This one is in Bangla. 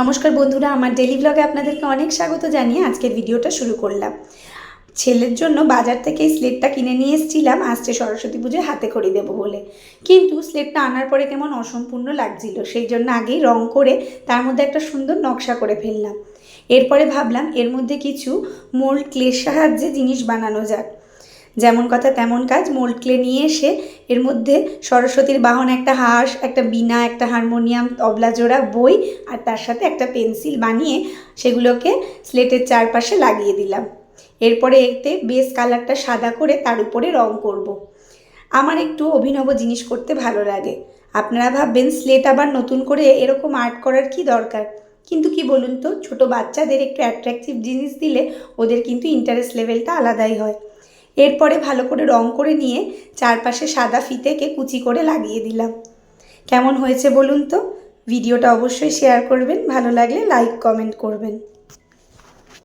নমস্কার বন্ধুরা, আমার ডেলি ব্লগে আপনাদেরকে অনেক স্বাগত জানিয়ে আজকের ভিডিওটা শুরু করলাম। ছেলের জন্য বাজার থেকে স্লেটটা কিনে নিয়ে এসেছিলাম, আসছে সরস্বতী পুজোয় হাতে খড়ি দেবো বলে। কিন্তু স্লেটটা আনার পরে কেমন অসম্পূর্ণ লাগছিল, সেই জন্য আগেই রং করে তার মধ্যে একটা সুন্দর নকশা করে ফেললাম। এরপরে ভাবলাম এর মধ্যে কিছু মোল্ড ক্লের সাহায্যে জিনিস বানানো যাক। যেমন কথা তেমন কাজ। মোল্ড ক্লে নিয়ে এসে এর মধ্যে সরস্বতীর বাহন, একটা হাঁস, একটা বীণা, একটা হারমোনিয়াম, তবলা জোড়া, বই আর তার সাথে একটা পেন্সিল বানিয়ে সেগুলোকে স্লেটের চারপাশে লাগিয়ে দিলাম। এরপরে এতে বেস কালারটা সাদা করে তার উপরে রং করব। আমার একটু অভিনব জিনিস করতে ভালো লাগে। আপনারা ভাববেন, স্লেট আবার নতুন করে এরকম আর্ট করার কি দরকার? কিন্তু কি বলুন তো, ছোট বাচ্চাদের একটু অ্যাট্রাকটিভ জিনিস দিলে ওদের কিন্তু ইন্টারেস্ট লেভেলটা আলাদাই হয়। এরপরে ভালো করে রং করে নিয়ে চারপাশে সাদা ফিতেকে কুচি করে লাগিয়ে দিলাম। কেমন হয়েছে বলুন তো? ভিডিওটা অবশ্যই শেয়ার করবেন, ভালো লাগলে লাইক, কমেন্ট করবেন।